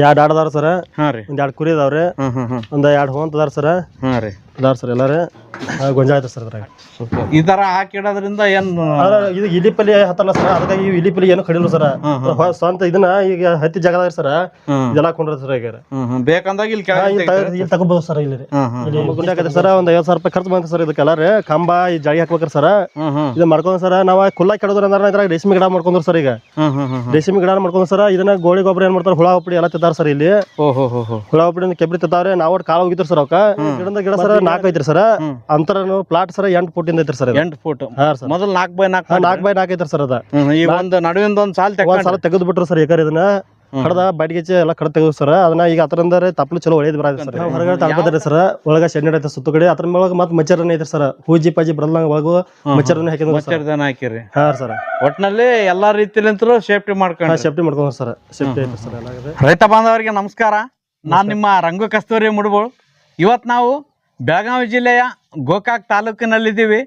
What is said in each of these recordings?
ಎರಡು ಆಡದಾರ ಸರ್. ಸರ ಹಾಂ ರೀ. ಒಂದ್ ಎರಡು ಕುರಿ ಅದಾವ್ರಿ. ಹ್ಮ್ ಹ್ಮ್ ಹ್ಮ್. ಒಂದ್ ಎರಡು ಹೋಂತ ಅದಾರ ಸರ. ಹಾಂ ರೀ. ಅದಾರ ಸರ್ ಎಲ್ಲಾರ? ಗೊಂಜಾಳ ಐತೆ ಸರ್ ಅದ್ರಾಗ ಈ ತರ ಹಾಕಿಡೋದ್ರಿಂದ ಏನು ಆದ್ರ ಇದು ಇಲಿ ಪಲ್ಲಿ ಹತ್ತಲ್ಲ ಸರ್ ಅದಕ್ಕಾಗಿ ಇವು ಇಲಿ ಪಲ್ಲಿ ಏನು ಕಡಿಲ್ಲ ಸರ್. ಸ್ವಂತ ಇದನ್ನ ಈಗ ಹತ್ತಿ ಜಾಗದಾಗ ಸರ್ ಹ್ಮ್. ಇದೆಲ್ಲ ಕೊಂಡ್ರ ಸರ್ ಈಗ. ಹ್ಮ್ ಹ್ಮ್. ಬೇಕಂದಾಗ ಇಲ್ಲಿ ಹಾ, ಕೆಳಗೆ ಇಲ್ಲಿ ತಗ- ಇಲ್ಲಿ ತಗೋಬಹುದು ಸರ್ ಇಲ್ಲಿ. ರೀ. ಹ್ಮ್ ಹ್ಮ್. ಇಲ್ಲಿ ಗುಂಡಿ ಸರ್ ಒಂದ್ ಐವತ್ತು ಸಾವಿರ ರೂಪಾಯಿ ಖರ್ಚು ಬಂತ ಸರ್ ಇದಕ್ಕೆಲ್ಲ ರೀ ಕಂಬ ಈ ಜಾಳಿ ಹಾಕ್ಬೇಕ್ರಿ ಸರ್. ಇದ್ ಹ್ಮ್. ಇದು ಮಾಡ್ಕೊಂಡ್ ಸರ್ ನಾವ್ ಕುಲ್ಲ ಕೆಡೋದ್ರ ಅಂದ್ರೆ ಇದ್ರಾಗ ರೇಷ್ಮೆ ಗಿಡ ಮಾಡ್ಕೊಂಡ್ರು ಸರ್ ಈಗ. ಹ್ಮ್ ಹ್ಮ್ ಹ್ಮ್ ರೇಷ್ಮೆ ಗಿಡ ಮಾಡ್ಕೊಂಡ್ ಸರ್ ಇದನ್ನ ಗೋಳಿ ಗೊಬ್ಬರ ಏನ್ ಮಾಡ್ತಾರೆ ಹುಳ ಹುಪ್ಪಡಿ ಎಲ್ಲ ತಿಂತಾರ ಸರ್ ಇಲ್ಲಿ. ಓ ಹೋ ಹೋ ಹೋ. ಹುಳ ಹುಪ್ಪಡಿ ಕೆಬ್ರಿ ತಿಂತಾವ್ರೆ ನಾವು ಕಾಲ ಕಾಳು ಹೋಗಿದ್ರು ಸರ್ ಅವಕ್ಕ. ಗಿಡದ ಗಿಡ ಸರ್ ನಾಲ್ಕು ಐತ್ರಿ ಸರ್. ಅಂತರ ಪ್ಲಾಟ್ ಸರ್ ಎಂಟು ಫುಟಿಂದ ಐತ್ರಿ ಸರ್ ಎಂಟು ಫುಟ್ ಮೊದಲು ನಾಲ್ಕು ಬೈ ನಾಲ್ಕು ನಾಲ್ಕು ಬೈ ನಾಲ್ಕು ಐತ್ರಿ ಸರ್ ಅದ. ಈ ಒಂದು ನಡುವಿಂದ ಒಂದು ಸಾಲ್ ಒಂದ್ ಸಾಲ ತೆಗೆದು ಬಿಟ್ರು ಸರ್ ಏಕರ್ ಇದನ್ನ. ಕಡದ ಬಾಡಿಗೆ ಎಲ್ಲ ಕಡ ತೆಗೆದು ಸರ್. ಅದನ್ನ ಈಗ ಅದರಿಂದ ತಪ್ಪಲು ಚಲೋ ಒಳ್ಳೇದು ಬರ ಸರ್. ಹೊರಗಡೆ ತಳ್ಬದ್ರಿ ಸರ್ ಒಳಗ ಶೆಡ್ ಐತೆ ಸುತ್ತ ಕಡೆ. ಅದ್ರ ಮೇಲೆ ಮತ್ತೆ ಮಚ್ಚರನ್ನ ಐತೆ ಸರ್. ಪೂಜಿ ಪಾಜಿ ಬರಲ್ಲ ಒಳಗು ಮಚ್ಚರನ್ನ ಹಾಕಿದ್ರು ಹಾಕಿರಿ. ಹಾ ಸರ್. ಒಟ್ನಲ್ಲಿ ಎಲ್ಲಾ ರೀತಿಲಿಂತಲೂ ಸೇಫ್ಟಿ ಮಾಡ್ಕೊಂಡು ಸೇಫ್ಟಿ ಮಾಡ್ಕೊಂಡ್ ಸರ್. ಸೇಫ್ಟಿ ಐತೆ ಸರ್ ರೈತ ಬಾಂಧವರಿಗೆ ನಮಸ್ಕಾರ. ನಾನು ನಿಮ್ಮ ರಂಗು ಕಸ್ತೂರಿ ಮುಡ್ಬೋಳು ಇವತ್ತು ನಾವು ಬೆಳಗಾವಿ ಜಿಲ್ಲೆಯ ಗೋಕಾಕ್ ತಾಲೂಕಿನಲ್ಲಿದ್ದೀವಿ.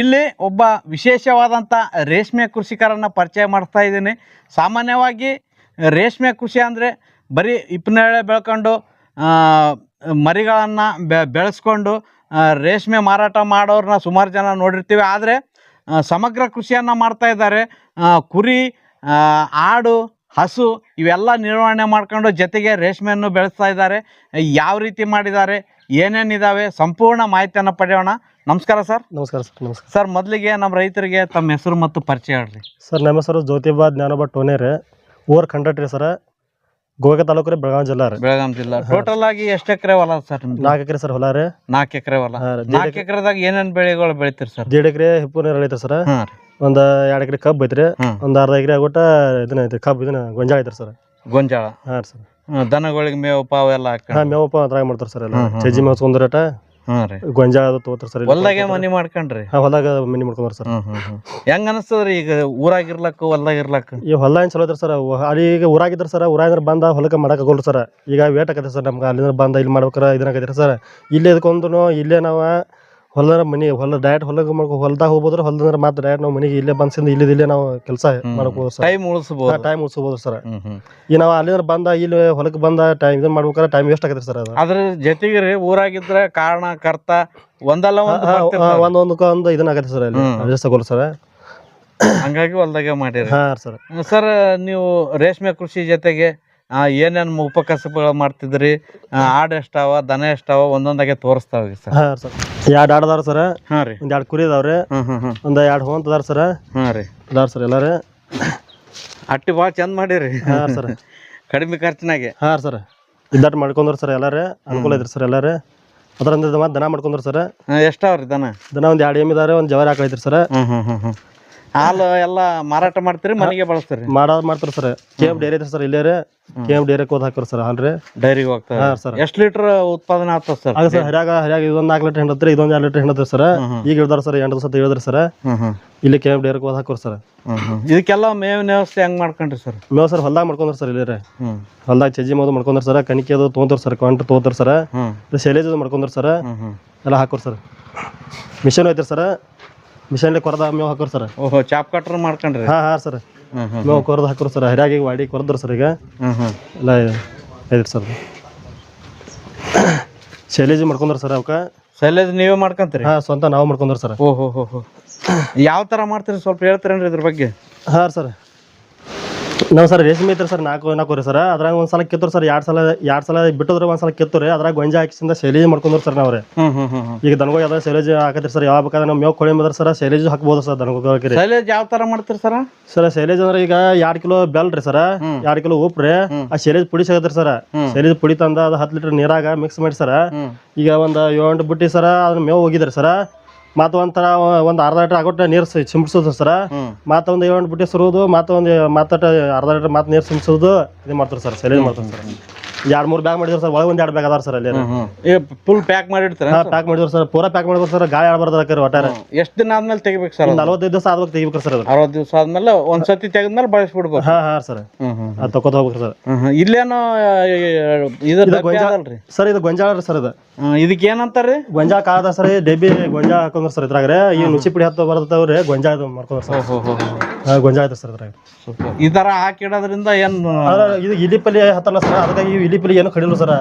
ಇಲ್ಲಿ ಒಬ್ಬ ವಿಶೇಷವಾದಂಥ ರೇಷ್ಮೆ ಕೃಷಿಕರನ್ನು ಪರಿಚಯ ಮಾಡಿಸ್ತಾ ಇದ್ದೀನಿ. ಸಾಮಾನ್ಯವಾಗಿ ರೇಷ್ಮೆ ಕೃಷಿ ಅಂದರೆ ಬರೀ ಇಪ್ಪನೇಳೆ ಬೆಳ್ಕೊಂಡು ಮರಿಗಳನ್ನು ಬೆ, ಬೆಳೆಸ್ಕೊಂಡು ರೇಷ್ಮೆ ಮಾರಾಟ ಮಾಡೋರನ್ನ ಸುಮಾರು ಜನ ನೋಡಿರ್ತೀವಿ. ಆದರೆ ಸಮಗ್ರ ಕೃಷಿಯನ್ನು ಮಾಡ್ತಾ ಇದ್ದಾರೆ. ಕುರಿ ಆಡು, ಹಸು ಇವೆಲ್ಲ ನಿರ್ವಹಣೆ ಮಾಡ್ಕೊಂಡು ಜೊತೆಗೆ ರೇಷ್ಮೆಯನ್ನು ಬೆಳೆಸ್ತಾ ಇದ್ದಾರೆ. ಯಾವ ರೀತಿ ಮಾಡಿದ್ದಾರೆ? ಏನೇನಿದ್ದಾವೆ ಸಂಪೂರ್ಣ ಮಾಹಿತಿಯನ್ನು ಪಡೆಯೋಣ. ನಮಸ್ಕಾರ ಸರ್. ನಮಸ್ಕಾರ ಸರ್ ನಮಸ್ಕಾರ. ಸರ್ ಮೊದಲಿಗೆ ನಮ್ಮ ರೈತರಿಗೆ ತಮ್ಮ ಹೆಸರು ಮತ್ತು ಪರಿಚಯ ಹೇಳ್ರಿ. ಸರ್ ನಮ್ಮ ಹೆಸರು ಜ್ಯೋತಿಬಾ ಜ್ಞಾನಭಟ್ ಟೋನೇರಿ ಊರ್ ಕಂಡಕ್ಟ್ರಿ ಸರ್. ಗೋಗ ತಾಲೂಕು ರೀ ಬೆಳಗಾವಿ ಜಿಲ್ಲಾ ರೀ. ಬೆಳಗಾಂ ಜಿಲ್ಲಾ. ಟೋಟಲ್ ಆಗಿ ಎಷ್ಟು ಎಕರೆ ಹೊಲ ಸರ್ ನಿಮ್ದು? ನಾಲ್ಕು ಎಕರೆ ಸರ್ ಹೊಲ ರೀ. ನಾಲ್ಕು ಎಕರೆ ಹೊಲ. ಹಾ ರೀ. ನಾಲ್ಕು ಎಕರೆದಾಗ ಏನೇನು ಬೆಳೆಗಳು ಬೆಳಿತೀರಿ ಸರ್? ದೇಡ್ ಎಕರೆ ಹಿಪ್ಪು ನೀರು ಐತ್ರಿ ಸರ್. ಹಾಂ ರೀ. ಒಂದ್ ಎರಡ್ ಎಕರೆ ಕಬ್ಬು ಐತ್ರಿ. ಒಂದು ಒಂದ್ ಅರ್ಧ ಎಕರೆ ಆಗೋಟ ಇದನ್ನ ಐತ್ರಿ ಕಬ್ಬು ಇದನ್ನ ಗೊಂಜಾಳ ಐತ್ರಿ ಸರ್. ಗೊಂಜಾಳ. ಹಾಂ ಸರ್. ದನಗಳಿಗೆ ಮೇವು ಪಾವು ಎಲ್ಲ ಹಾಕ ಹಾ ಮೇವಪ್ಪ ಅದ್ರಾಗ ಮಾಡ್ತಾರ ಸರ್ ಎಲ್ಲ. ಚಜ್ಜಿ ಮೇವ್ ರೀ. ಗೊಂಜಾಳ ಅದು ತಗೋತಾರ ಸರ್. ಹೊಲ್ದಾಗೆ ಮನಿ ಮಾಡ್ಕೊಂಡ್ರಿ? ಹಾ ಹೊಲಾಗ ಮನಿ ಮಾಡ್ಕೊಂಡ್ರ ಸರ್. ಹ್ಮ್ ಹ್ಮ್ ಹ್ಮ್. ಹೆಂಗ್ ಅನಸ್ತದ್ರಿ ಈಗ ಊರಾಗಿರ್ಲಕ್ಕ ಹೊಲ್ದಾಗಿರ್ಲಕ್ಕ ಈ ಹೊಲ ಏನ್ ಚಲೋ ಐತ್ರಿ ಸರ್ ಅಲ್ಲಿ ಈಗ ಊರಾಗಿದ್ರ ಸರ್ ಊರಾಗಿದ್ರ ಬಂದ ಹೊಲಕ್ಕೆ ಮಾಡಕ್ ಆಗೋಲ್ರಿ ಸರ್. ಈಗ ವೇಟ್ ಆಗತ್ತೆ ಸರ್ ನಮ್ಗೆ ಅಲ್ಲಿಂದ ಬಂದ ಇಲ್ಲಿ ಮಾಡ್ಬೇಕಾರ ಇದನ್ನಾಗೈತ್ರಿ ಸರ್. ಇಲ್ಲಿ ಇದಕ್ಕೊಂದು ಇಲ್ಲೇ ನಾವು ಹೊಲದ ಮನಿ ಹೊಲ ಡೈರೆಕ್ಟ್ ಹೊಲಕ್ಕೆ ಮಾಡ್ಕೊ ಹೊಲ್ದಾಗ ಹೋಗ್ಬೋದ್ರ ಹೊಲದಂದ್ರೆ ಮಾತ್ರ ಡೈರೆಕ್ಟ್ ನಾವು ಮನೆಗೆ ಇಲ್ಲೇ ಬಂದ್ಸಿಂದ ಇಲ್ಲಿ ಇಲ್ಲೇ ನಾವು ಕೆಲಸ ಮಾಡ್ಬೋದು ಸರ್. ಟೈಮ್ ಉಳಿಸ್ಬೋದು. ಟೈಮ್ ಉಳಿಸ್ಬೋದು ಸರ್. ಈ ನಾವು ಅಲ್ಲಿಂದ ಬಂದ ಇಲ್ಲಿ ಹೊಲಕ್ಕೆ ಬಂದ ಟೈಮ್ ಇದನ್ನ ಮಾಡ್ಬೇಕಾದ್ರೆ ಟೈಮ್ ವೇಸ್ಟ್ ಆಗತ್ತೆ ಸರ್ ಅದು? ಅದ್ರ ಜೊತೆಗೆ ರೀ ಊರಾಗಿದ್ರೆ ಕಾರಣ ಕರ್ತ ಒಂದಲ್ಲ ಒಂದು ಬರ್ತಿರ್ತಾವ. ಒಂದೊಂದು ಒಂದು ಇದನ್ನ ಆಗತ್ತೆ ಸರ್ ಅಲ್ಲಿ ಅಡ್ಜಸ್ಟ್ ಆಗೋಲ್ಲ ಸರ್. ಹಂಗಾಗಿ ಹೊಲ್ದಾಗೆ ಮಾಡಿರಿ. ಹಾ ಸರ್. ಸರ್ ನೀವು ರೇಷ್ಮೆ ಕೃಷಿ ಜೊತೆಗೆ ಏನೇನ್ ಉಪಕಸಬುಗಳು ಮಾಡ್ತಿದ್ರಿ? ಆಡ್ ಎಷ್ಟಾವ ದನ ಎಷ್ಟಾವ ಒಂದೊಂದಾಗೆ ತೋರಿಸ್ತಾವ ಸರ್. ಹಾಂ ಸರ್. ಎರಡು ಆಡ್ ಅದಾರ ಸರ್. ಹಾ ರೀ. ಒಂದ್ ಎರಡು ಕುರಿ ಅದಾವ್ರಿ. ಹ್ಮ್ ಹ್ಮ್ ಹ್ಮ್. ಒಂದ್ ಎರಡು ಹೋಂತ ಅದಾರ ಸರ್. ಹಾ ರೀ. ಅದಾರ ಸರ್ ಎಲ್ಲಾರ. ಅಟ್ಟಿ ಭಾಳ ಚಂದ ಮಾಡಿರಿ. ಹಾಂ ಸರ್. ಕಡಿಮೆ ಖರ್ಚಿನಾಗೆ. ಹಾ ಸರ್. ಇದ್ದಾಟ್ ಮಾಡ್ಕೊಂಡ್ರ ಸರ್ ಎಲ್ಲಾರ. ಅನುಕೂಲ ಇದ್ರಿ ಸರ್ ಎಲ್ಲಾರ. ಅದರಂದ್ರೆ ಮತ್ತೆ ದನ ಮಾಡ್ಕೊಂಡ್ರ ಸರ್. ಎಷ್ಟಾವ್ರಿ ದನ? ದನ ಒಂದ್ ಎರಡು ಎಮ್ಮಿ ಇದಾರೆ ಒಂದ್ ಜವಾರಿ ಹಾಕೈತ್ರಿ ಸರ್. ಹ್ಮ್ ಹ್ಮ್ ಹ್ಮ್ ಹ್ಮ್. ಹಾಲು ಎಲ್ಲ ಮಾರಾಟ ಮಾಡ್ತೀರಿ ಮನೆಗೆ ಬಳಸ್ತೀರಿ? ಮಾಡೋದ್ ಮಾಡ್ತಾರ sir. K F dairy sir ಇಲ್ಲೇ ರೀ. ಕೆ ಎಫ್ ಡೈರಿ ಹೋದ್ ಹಾಕ್ರಿ ಸರ್ ಹಾಲ್ರಿ ಡೈರಿಗೆ ಹೋಗ್ತಾರೆ ಹಾ ಸರ್. ಎಷ್ಟು ಲೀಟರ್ ಉತ್ಪಾದನೆ ಆಗ್ತದೆ ಸರ್? ಆಗ ಸರ್ ಹರ್ಯಾಗ ಹರ್ಯಾಗ ಇದೊಂದು ನಾಲ್ಕು ಲೀಟರ್ ಹಿಂಡತ್ರಿ ಇದೊಂದು ಎರಡು ಲೀಟರ್ ಹಿಂಡತ್ರಿ ಸರ್. ಈಗ ಹಿಡ್ದಾರ ಸರ್ ಎಂಟು ದಿವಸ ಹೇಳಿದ್ರಿ ಸರ್. ಹ್ಮ್ ಹ್ಮ್. ಇಲ್ಲಿ ಕೆ ಎಫ್ ಡೈರಿ ಹೋದ್ ಹಾಕೋರಿ ಸರ್. ಇದಕ್ಕೆಲ್ಲ ಮೇವಿನ ವ್ಯವಸ್ಥೆ ಹೆಂಗ್ ಮಾಡ್ಕೊಂಡ್ರಿ ಸರ್? ಮೇವ್ ಸರ್ ಹೊಲ್ದಾಗ ಮಾಡ್ಕೊಂಡ್ರ ಸರ್ ಇಲ್ಲೇ ರೀ. ಹ್ಮ್. ಹೊಲ್ದಾಗ ಚಜ್ಜಿ ಮೋದು ಮಾಡ್ಕೊಂಡ್ರ ಸರ್ ಕಣಿಕೆ ಅದು ತೊಗೊಂತಾರ ಸರ್ ಕಂಟು ತೊಗೋತಾರ ಸರ್. ಹ್ಮ್. ಶೈಲೇಜ್ ಅದು ಮಾಡ್ಕೊಂಡ್ರ ಸರ್. ಹ್ಮ್ ಹ್ಮ್. ಎಲ್ಲ ಹಾಕೋರಿ ಸರ್. ಮಿಷನ್ ಐತ್ರಿ ಸರ್. ಮಿಷನ್ಲಿ ಕೊರದ ಮೇವ್ ಹಾಕೋರ್ ಸರ್. ಓಹೋ ಚಾಪ್ ಕಟ್ರ್ ಮಾಡ್ಕೊಂಡ್ರಿ? ಹಾ ಹಾ ಸರ್. ಹ್ಮ್ ಹ್ಮ್ ಮೇವ್ ಕೊರದ ಹಾಕೋರ್ ಸರ್. ಹರಿಯಾಗಿ ವಾಡಿ ಕೊರದ್ರ ಸರ್ ಈಗ. ಹ್ಮ್ ಹ್ಮ್. ಎಲ್ಲ ಐತ್ರಿ ಸರ್. ಶೈಲೇಜ್ ಮಾಡ್ಕೊಂಡ್ರ ಸರ್ ಅವಕ್ಕ. ಸೈಲೇಜ್ ನೀವೇ ಮಾಡ್ಕೊಂತೀರಿ? ಹಾ ಸ್ವಂತ ನಾವು ಮಾಡ್ಕೊಂಡ್ರ ಸರ್. ಓಹೋ ಹೋ ಹೋ. ಯಾವ ತರ ಮಾಡ್ತೀರಿ? ಸ್ವಲ್ಪ ಹೇಳ್ತೀರೇನ್ರಿ ಇದ್ರ ಬಗ್ಗೆ? ಹಾ ಸರ್. ನಾವು ಸರ್ ರೇಷ್ಮೆ ಐತ್ರಿ ಸರ್ ನಾಲ್ಕು ನಾಲ್ಕು ರೀ ಸರ್. ಅದ್ರಾಗ ಒಂದ್ ಸಲ ಕಿತ್ತರು ಸರ್ ಎರಡು ಸಲ ಎರಡು ಸಲ ಬಿಟ್ಟದ್ರೆ ಒಂದ್ ಸಲ ಕಿತ್ತರು. ಅದ್ರಾಗ ಗೊಂಜಾ ಹಾಕಿಸಿಂದ ಶೈಲೇಜ್ ಮಾಡ್ಕೊಂಡ್ರು ಸರ್ ನಾವ್ರೆ. ಈಗ ದನಗೋಗಿ ಯಾವ್ದಾರ ಶೈಲೇಜ್ ಹಾಕತ್ರಿ ಸರ್? ಯಾವ ಬೇಕಾದ್ರೆ ನಾವು ಮೇವ್ ಕೊಳಿ ಬಂದ್ರೆ ಸರ್ ಶೈಲೇಜ್ ಹಾಕ್ಬೋದು ಸರ್ ದನಗೋಗಿ ಯಾವ ತರ ಮಾಡ್ತೀರಿ ಸರ್? ಸರ್ ಶೈಲೇಜ್ ಅಂದ್ರೆ ಈಗ ಎರಡ್ ಕಿಲೋ ಬೆಲ್ ರೀ ಸರ್. ಎರಡ್ ಕಿಲೋ ಉಪ್ಪು ರೀ. ಆ ಶೈಲೇಜ್ ಪುಡಿ ಸಿಗತ್ರಿ ಸರ್. ಶೈಲೇಜ್ ಪುಡಿ ತಂದ ಅದು ಹತ್ತು ಲೀಟರ್ ನೀರಾಗ ಮಿಕ್ಸ್ ಮಾಡಿ ಸರ್. ಈಗ ಒಂದು ಏಳು ಬುಟ್ಟಿ ಸರ್ ಅದನ್ನ ಮೇವು ಹೋಗಿದ್ರಿ ಸರ. ಮತ್ತು ಒಂಥರ ಒಂದು ಅರ್ಧ ಲೀಟರ್ ಆಗೋಟ ನೀರು ಸಿಂಪಡಿಸೋದು ಸರ್. ಮತ್ತೊಂದು ಒಂದು ಏಳು ಬುಟ್ಟಿ ಸುರುವುದು ಮತ್ತೊಂದು ಮತ್ತ ಅರ್ಧ ಲೀಟರ್ ಮತ್ತ ನೀರು ಸಿಮ್ಸೋದು ಇದು ಮಾಡ್ತಾರೆ ಸರ್ ಸರಿ ಮಾಡ್ತಾರೆ ಸರ್. ಎರಡು ಮೂರ್ ಬ್ಯಾಗ್ ಮಾಡಿದ್ರು ಸರ್ ಒಳಗೆ ಒಂದ್ ಎರಡ್ ಬ್ಯಾಗ್ ಅದಾರ ಸರ್ ಅಲ್ಲಿ ಫುಲ್ ಪ್ಯಾಕ್ ಮಾಡಿರ್ತಾರ? ಪ್ಯಾಕ್ ಮಾಡಿದ್ರು ಸರ್ ಪೂರ ಪ್ಯಾಕ್ ಮಾಡಿದ್ರು ಸರ್ ಗಾಳಿ ಆಡ್ಬಾರ್ದು ಒಟ್ಟಾರೆ. ಎಷ್ಟು ದಿನ ಆದ್ಮೇಲೆ ತೆಗಿಬೇಕು ಸರ್ ನಲವತ್ತೈದು ದಿವಸ ಆದ್ಮೇಲೆ ತೆಗಿಬೇಕು ಸರ್ ಅರವತ್ತು ದಿವಸ ಆದ್ಮೇಲೆ ಒಂದ್ ಸತಿ ತೆಗೆದ್ಮೇಲೆ ಬಳಸ್ಬಿಡ್ಬೇಕು. ಹಾ ಹಾ ಸರ್. ಹ್ಮ್ ಹ್ಮ್ ಅದು ತಗೋತ ಹೋಗ್ಬೇಕು ಸರ್. ಇಲ್ಲೇನೋ ಡಬ್ಬಿ ಸರ್ ಇದು ಗೊಂಜಾಳ ಸರ್ ಇದು. ಇದಕ್ಕೆ ಏನಂತಾರ್ರಿ? ಗೊಂಜಾಳ ಕಾದ ಸರ್ ಡಬ್ಬಿ ಗೊಂಜಾಳ ಹಾಕೊಂಡ್ರಿ ಸರ್ ಇದ್ರಾಗ್ರೆ. ಈ ನುಚಿ ಪುಡಿ ಹತ್ತ ಬರ್ತಾವ್ರಿ ಗೊಂಜಾಳ ಇದು ಮಾಡ್ಕೊಂಡ್ರಿ ಸರ್. ಗೊಂಜಾಳ ಐತೆ ಸರ್ ಅದ್ರಾಗ. ಈ ತರ ಹಾಕಿಡೋದ್ರಿಂದ ಏನ್ ಇದು ಇದು ಇಲಿಪಲ್ಲಿ ಹತ್ತಲ್ಲ ಸರ್ ಅದಕ್ಕಾಗಿ ಇಲಿ ಪಲ್ಲಿ ಏನು ಕಡಿಲ್ಲ ಸರ್.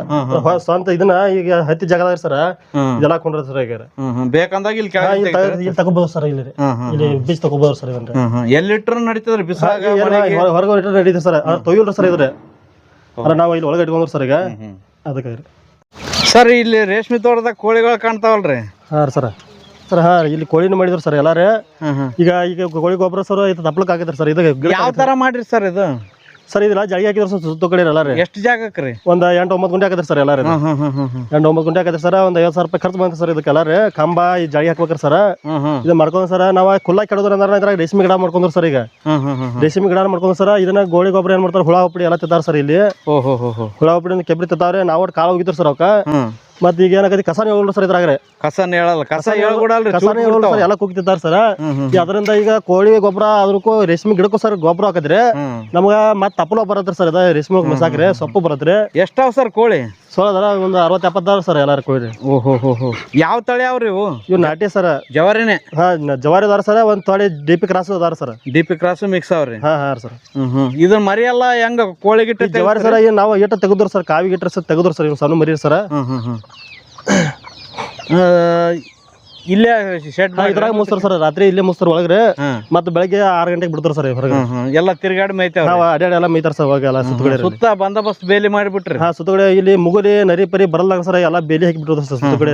ಸ್ವಂತ ಇದನ್ನ ಈಗ ಹತ್ತಿ ಜಾಗದಾಗ ಸರ್ ಹ್ಮ್. ಇದೆಲ್ಲ ಹಾಕೊಂಡ್ರಿ ಸರ್ ಈಗ ಹ್ಮ್ ಹ್ಮ್. ಬೇಕಂದಾಗ ಇಲ್ಲಿ ಕೆಳಗೆ ಇಲ್ಲಿ ತಗ- ಇಲ್ಲಿ ತಗೋಬಹುದು ಸರ್ ಇಲ್ಲಿ. ರೀ. ಹ್ಮ್ ಹ್ಮ್ ಇಲ್ಲಿ ಬೀಜ ತಗೋಬಹುದು ಸರ್ ಇದನ್ನ ಹ್ಮ್ ಹ್ಮ್. ಎಲ್ಲಿಟ್ರು ನಡೀತದ್ರಿ? ಬಿಸಿಲಾಗ ಹೊರಗೆ ಇಟ್ಟರೆ ನಡೀತದೆ ಸರ್. ತೊಯ್ಯಲ್ರಿ ಸರ್ ಇದ್ರೆ. ಅದ್ರ ನಾವು ಇಲ್ಲಿ ಒಳಗೆ ಇಟ್ಕೊಂಡ್ರಿ ಸರ್ ಈಗ. ಅದಕ್ಕೆ ಸರ್ ಇಲ್ಲಿ ರೇಷ್ಮೆ ತೋಟದಾಗ ಕೋಳಿಗಳು ಕಾಣ್ತಾವಲ್ರಿ? ಹಾಂ ಸರ್. ಸರ್ ಹಾ ಇಲ್ಲಿ ಕೋಳಿನೂ ಮಾಡಿದ್ರು ಸರ್ ಎಲ್ಲಾರೇ. ಈಗ ಈಗ ಕೋಳಿ ಗೊಬ್ಬರ ಸರ್ ಇದು ತಪ್ಪಲಕ್ಕೆ ಹಾಕಿದ್ರು ಸರ್ ಇದು ಗಿಡ ಯಾವ ತರ ಮಾಡ್ರಿ ಸರ್ ಇದು? ಸರ್ ಇದೆಲ್ಲ ಜಾಗಿ ಹಾಕಿದ್ರು ಸರ್ ಸುತ್ತ ಕಡೆ ಎಷ್ಟು ರೀ ಒಂದು ಎಂಟು ಒಂಬತ್ತು ಗುಂಟೆ ಹಾಕಿದ್ರು ಸರ್ ಎಲ್ಲ ರೀ ಹ್ಮ್ ಹ್ಮ್ ಹ್ಮ್ ಹ್ಮ್ ಹ್ಮ್ ಎಂಟು ಒಂಬತ್ತು ಗುಂಟೆ ಹಾಕಿದ್ರು ಸರ್ ಒಂದು ಐವತ್ತು ಸಾವಿರ ರೂಪಾಯಿ ಖರ್ಚು ಬಂತು ಸರ್ ಇದಕ್ಕೆ ಎಲ್ಲಾರ. ಕಂಬ ಈ ಜಾಗಿ ಹಾಕ್ಬೇಕ್ರಿ ಸರ್. ಇದು ಮಾಡ್ಕೊಂಡು ಸರ್ ನಾವು ಕುಲ್ಲ ಕೆಡೋದ್ರ ಅಂದ್ರೆ ಇದ್ರಾಗ ರೇಷ್ಮೆ ಗಿಡ ಮಾಡ್ಕೊಂಡ್ರು ಸರ್ ಈಗ. ರೇಷ್ಮೆ ಗಿಡ ಮಾಡ್ಕೊಂಡು ಸರ್ ಇದನ್ನ ಗೋಳಿ ಗೊಬ್ಬರ ಏನ್ ಮಾಡ್ತಾರೆ ಹುಳ ಹುಪ್ಪಡಿ ಎಲ್ಲ ತಿಂತಾರೆ ಸರ್ ಇಲ್ಲಿ. ಹುಳ ಹುಪ್ಪಡಿ ಕೆಬ್ರಿ ತಿಂತಾವ್ರೆ ನಾವು ಕಾಳು ಹೋಗಿದ್ರು ಸರ್ ಅವಕ್ಕ. ಮತ್ತೆ ಈಗ ಏನಾಗತ್ತೆ ಕಸನೇ ಹೋಗ್ಲಿ ಸರ್ ಇದ್ರಾಗ್ರೆ ಕಸ ಹೇಳಲ್ಲ ಕಸ ಹೇಳ್ಕೊಡಲ್ರಿ ಕಸನೇ ಹೋಗ್ಲಿ ಸರ್ ಎಲ್ಲ ಕುಗ್ತಿದ್ದಾರೆ ಸರ್. ಅದರಿಂದ ಈಗ ಕೋಳಿ ಗೊಬ್ಬರ ಅದಕ್ಕೂ ರೇಷ್ಮೆ ಗಿಡಕ್ಕೂ ಸರ್ ಗೊಬ್ಬರ ಹಾಕಿದ್ರೆ ನಮ್ಗ ಮತ್ತೆ ತಪ್ಪಲ ಬರತ್ರಿ ಸರ್ ಅದ ರೇಷ್ಮೆ ಸಾಕ್ರೆ ಸೊಪ್ಪು ಬರತ್ರಿ. ಎಷ್ಟಾವ್ ಸರ್ ಕೋಳಿ? ಸೊ ಅದರ ಒಂದು ಅರವತ್ತು ಎಪ್ಪತ್ತಾರು ಸರ್ ಎಲ್ಲಾರು ಕೋಳಿ ಓ ಹೋ ಹೋ ಹೋ. ಯಾವ ತಳಿ ಅವ್ರಿ ಇವು? ಇವ್ ನಾಟಿ ಸರ. ಜವಾರಿನೇ? ಹಾ ನ- ಜವಾರಿ ಅದಾರ ಸರ ಒಂದು ತೊಡೆ ಡಿ ಪಿ ಕ್ರಾಸ್ ಅದಾರ sir. D P cross mix ಅವ್ರಿ? ಹಾ ಹಾ ಸರ್. ಹ್ಮ್ ಹ್ಮ್. ಇದನ್ನ ಮರಿ ಎಲ್ಲ ಹೆಂಗ ಕೋಳಿ ಗಿಟ್ಟ ಈ ಜವಾರಿ ಸರ ಏನು ನಾವು ಏಟ ತೆಗೆದ್ರು ಸರ್ ಕಾವಿ ಗಿಟ್ರ ಸರ್ ತೆಗೆದ್ರು ಸರ್ ಇವ್ ಸಣ್ಣ ಮರಿ ಸರ್. ಹ್ಮ್ ಹ್ಮ್ ಹ್ಮ್. ಆ, ಇಲ್ಲೇ ಶೆಡ್ ಇದ್ರಾಗ ಮುಸ್ತರ್ ಸರ್ ರಾತ್ರಿ ಇಲ್ಲೇ ಮುಸ್ತರ್ ಒಳಗ್ರೆ ಮತ್ತ್ ಬೆಳಗ್ಗೆ ಆರ್ ಗಂಟೆಗೆ ಬಿಡ್ತಾರ ಸರ್ ಹೊರಗೆ ಎಲ್ಲ ತಿರ್ಗಾಡಿ ಮೇಯ್ತಾವ ನಾವು ಅಡ್ಯಾಡ ಎಲ್ಲ ಮೇಯ್ತಾರ ಸರ್ ಅವಾಗ ಎಲ್ಲ ಸುತ್ತಗಡೆ ಸುತ್ತ ಬಂದೋಬಸ್ತ್ ಬೇಲಿ ಮಾಡಿಬಿಟ್ರಿ. ಹಾ ಸುತ್ತಗಡೆ ಇಲ್ಲಿ ಮುಗುಲಿ ನರಿ ಪರಿ ಬರಲ್ಲ ಸರ್ ಎಲ್ಲ ಬೇಲಿ ಹಾಕಿ ಬಿಡ್ತಾರ ಸರ್ ಸುತ್ತಗಡೆ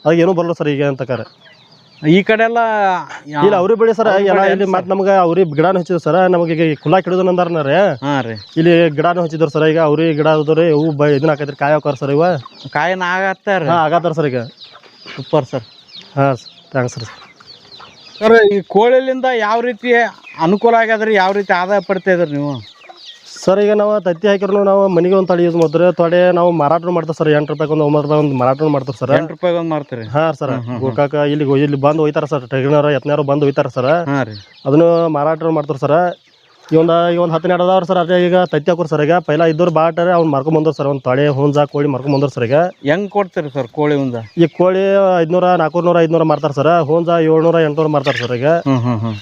ಅದಾಗ ಏನೂ ಬರಲ್ಲ ಸರ್ ಈಗ ಅಂತ ಕರೆ. ಈ ಕಡೆ ಎಲ್ಲ ಇಲ್ಲ ಅವ್ರಿ ಬೆಳಿ ಸರ್ ಎಲ್ಲ ಇಲ್ಲಿ ಮತ್ತೆ ನಮ್ಗೆ ಅವ್ರಿ ಗಿಡಾನು ಹಚ್ಚಿದ್ರು ಸರ್ ನಮಗೆ ಈಗ ಕುಲಾ ಕಿಡೋದು ಅಂದಾರ ಇಲ್ಲಿ ಗಿಡಾನು ಹಚ್ಚಿದ್ರು ಸರ್ ಈಗ ಅವ್ರಿ ಗಿಡ ಅದಾವ್ರಿ ಇವು ಇದನ್ನ ಹಾಕೈತ್ರಿ ಕಾಯಿ ಹಾಕೋರ್ ಸರ್ ಇವ. ಕಾಯಿನ ಆಗತ್ತಾರ. ಆಗತ್ತಾರ ಸರ್ ಈಗ. Super sir. ಹಾ ಥ್ಯಾಂಕ್ಸ್ ಸರ್. ಸರ್ ಈ ಕೋಳಿಲಿಂದ ಯಾವ ರೀತಿ ಅನುಕೂಲ ಆಗ್ಯದ್ರಿ? ಯಾವ ರೀತಿ ಆದಾಯ ಪಡ್ತಾ ಇದ್ರಿ ನೀವು? ಸರ್ ಈಗ ನಾವು ತತ್ತಿ ಹಾಕಿದ್ರು ನಾವು ಮನೆಗೆ ಒಂದು ತಳಿ ಯೂಸ್ ಮಾಡಿದ್ರೆ ತೊಡೆ ನಾವು ಮಾರಾಟ ಮಾಡ್ತಾರೆ ಸರ್. ಎಂಟು ರೂಪಾಯಿ ಒಂದು ಒಂಬತ್ತು ರೂಪಾಯಿ ಒಂದು ಮಾರಾಟ ಮಾಡ್ತಾರೆ ಸರ್. ಎಂಟು ರೂಪಾಯಿ ಒಂದು ಮಾರ್ತೀರಿ? ಹಾ ಸರ್. ಗೋಕಾಕ ಇಲ್ಲಿ ಇಲ್ಲಿ ಬಂದು ಹೋಯ್ತಾರ ಸರ್. ಟ್ರೈನರ್ ಎತ್ನಾರು ಬಂದು ಹೋಯ್ತಾರ ಸರ್. ಹಾಂ ರೀ. ಅದನ್ನು ಮಾರಾಟ ಮಾಡ್ತಾರೆ ಸರ್. ಒಂದು ಈ ಒಂದು ಹತ್ತು ಸರ್ ಅದೇ ಈಗ ತತ್ತಿ ಹಾಕೋರು ಸರ್ ಈಗ. ಪೈಲ ಇದ್ದವ್ರು ಬಾಟಾರೆ ಅವ್ನು ಮರ್ಕೊಂಬಂದ್ರು ಸರ್ ಒಂದು ತೊಳೆ ಹುಂಜ ಕೋಳಿ ಮರ್ಕೊಂಬಂದ್ರು ಸರ್ ಈಗ. ಹೆಂಗ್ ಕೊಡ್ತೀರಿ ಸರ್ ಕೋಳಿ ಒಂದ ಈ ಕೋಳಿ ಐದ್ನೂರ ನಾಲ್ಕುನೂರ ಐದ್ನೂರ ಮಾರ್ತಾರೆ ಸರ್. ಹುಂಜ ಏಳ್ನೂರ ಎಂಟ್ನೂರ ಮಾರ್ತಾರೆ ಸರ್ ಈಗ. ಹ್ಮ್ ಹ್ಮ್ ಹ್ಮ್.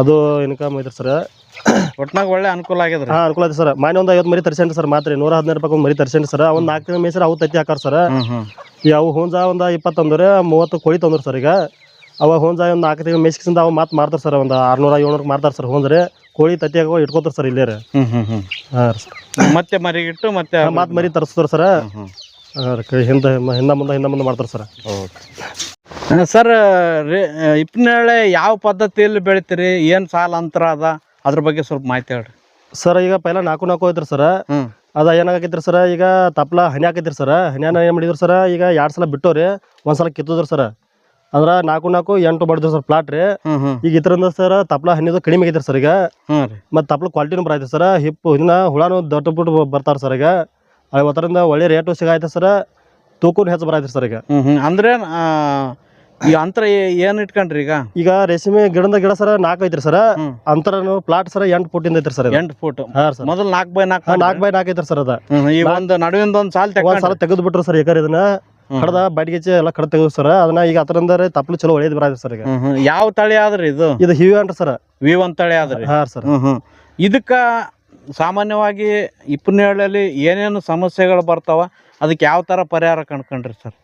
ಅದು ಇನ್ಕಮ್ ಐತ್ರಿ ಸರ್? ಒಟ್ನಾಗ ಒಳ್ಳೆ ಅನುಕೂಲ ಆಗಿದೆ ಹಾ ಅನುಕೂಲ ಐತೆ ಸರ್. ಮನೆ ಒಂದು ಐವತ್ತು ಮರಿ ತರ್ಸೇನ್ರಿ ಸರ್ ಮಾತ್ರ. ನೂರ ಹದಿನೈದು ರೂಪಾಯಿ ಒಂದು ಮರಿ ತರ್ಸೇನ್ರಿ ಸರ್. ಒಂದು ನಾಲ್ಕು ತಿಂಗಳ ಮೇಸರ್ ಅವು ತತ್ತಿ ಹಾಕಾರ ಸರ್. ಹ್ಮ್ ಹ್ಮ್. ಈ ಅವು ಹುಂಜ ಒಂದು ಇಪ್ಪತ್ತೊಂದ್ರೆ ಮೂವತ್ತು ಕೋಳಿ ತಂದ್ರು ಸರ್ ಈಗ. ಅವ ಹೋಂಜ ಒಂದು ನಾಲ್ಕು ತಿಂಗಳು ಮಿಸ್ಕಿಸಿಂದ ಅವ ಮಾತ್ ಮಾರ್ತಾರೆ ಸರ್ ಒಂದು ಆರ್ನೂರ ಏಳ್ನೂರು ಮಾರ್ತಾರೆ ಸರ್ ಹುಂಜ್ರೆ ಕೋಳಿ ತತ್ತಿಯಾಗ ಇಟ್ಕೋತಾರೆ ಸರ್ ಇಲ್ಲೇ ರೀ ಹ್ಮ್ ಹ್ಮ್ ಹ್ಮ್. ಹಾಂ ಸರ್. ಮತ್ತೆ ಮರಿಗಿಟ್ಟು ಮತ್ತೆ ಮಾತು ಮರಿ ತರಿಸ್ತಾರೆ ಸರ್. ಹ್ಮ್ ಹಾಂ ರೀ ಹಿಂದೆ ಹಿಂದೆ ಮುಂದೆ ಹಿಂದೆ ಮುಂದೆ ಮಾಡ್ತಾರೆ ಸರ್. ಹ್ಮ್ ಸರ್ ಇಪ್ಪನೇಳೆ ಯಾವ ಪದ್ಧತಿಯಲ್ಲಿ ಬೆಳಿತೀರಿ? ಏನು ಸಾಲ ಅಂತರ ಅದ? ಅದ್ರ ಬಗ್ಗೆ ಸ್ವಲ್ಪ ಮಾಹಿತಿ ಹೇಳ್ರಿ. ಸರ್ ಈಗ ಪೈಲ ನಾಲ್ಕು ನಾಲ್ಕು ಐತ್ರಿ ಸರ್. ಅದ ಏನಾಗೈತ್ರಿ ಸರ್ ಈಗ ತಪ್ಲ ಹನಿ ಹಾಕೈತ್ರಿ ಸರ್. ಹನಿಯನ್ನ ಏನು ಮಾಡಿದ್ರು ಸರ್ ಈಗ ಎರಡು ಸಲ ಬಿಟ್ಟವ್ರಿ ಒಂದ್ಸಲ ಕಿತ್ತಿದ್ರು ಸರ್. ಅಂದ್ರೆ ನಾಲ್ಕು ನಾಲ್ಕು ಎಂಟು ಬಡ್ದು ಸರ್ ಪ್ಲಾಟ್ ರೀ. ಈಗ ಇದ್ರಿಂದ ಸರ್ ತಪ್ಲ ಹಣ್ಣಿದು ಕಡಿಮೆ ಆಗೈತ್ರಿ ಸರ್ ಈಗ. ಮತ್ತು ತಪ್ಲ ಕ್ವಾಲಿಟಿನೂ ಬರೈತೆ ಸರ್. ಹಿಪ್ಪು ಇದನ್ನ ಹುಳಾನು ದೊಡ್ಡ ಬಿಟ್ಟು ಬರ್ತಾರ ಸರ್ ಈಗ. ಅವತ್ತರಿಂದ ಒಳ್ಳೆ ರೇಟು ಸಿಗೈತೆ ಸರ್. ತೂಕನು ಹೆಚ್ಚು ಬರೈತೆ ಸರ್ ಈಗ. ಅಂದ್ರೆ ಆ, ಈ ಅಂತರ ಏನು ಇಟ್ಕೊಂಡ್ರಿ ಈಗ? ಈಗ ರೇಷ್ಮೆ ಗಿಡದ ಗಿಡ ಸರ್ ನಾಲ್ಕು ಐತ್ರಿ ಸರ್. ಹ್ಮ್. ಅಂತರನು ಪ್ಲಾಟ್ ಸರ್ ಎಂಟು ಫುಟ್ಟಿಂದ ಐತ್ರಿ ಸರ್ ಎಂಟು ಫುಟ್ ಹಾಂ ಸರ್. ಮೊದಲು ನಾಲ್ಕು ಬೈ ನಾಲ್ಕು ನಾಲ್ಕು ಬೈ ನಾಲ್ಕು ಐತ್ರಿ ಸರ್ ಅದ. ಈಗ ಒಂದು ನಡುವಿಂದ ಒಂದು ಸಾಲ್ ಒಂದ್ ತೆಗ್ದು ಸಲ ತೆಗೆದು ಬಿಟ್ರು ಸರ್ ಏಕರ್ ಇದನ್ನ. ಕಡ್ದ ಬಾಡಿಗೆ ಎಲ್ಲ ಕಡ ತೆಗೆದು ಸರ್. ಅದನ್ನ ಈಗ ಅದರಿಂದ ತಪ್ಪಲು ಚಲೋ ಒಳ್ಳೇದು ಬರೈತೆ ಸರ್ ಈಗ. ಯಾವ ತಳಿ ಆದ್ರಿ ಇದು? ಇದು ಹಿವಿ ಅಂತ ಸರ್. ವಿ ಒನ್ ತಳಿ ಆದ್ರಿ. ಹಾ ಸರ್. ಹ್ಮ್ ಇದಕ್ಕ ಸಾಮಾನ್ಯವಾಗಿ ಇಪ್ಪನೇಳಲ್ಲಿ ಏನೇನು ಸಮಸ್ಯೆಗಳು ಬರ್ತಾವ? ಅದಕ್ಕೆ ಯಾವ ತರ ಪರಿಹಾರ ಕಂಡ್ಕೊಂಡ್ರಿ ಸರ್?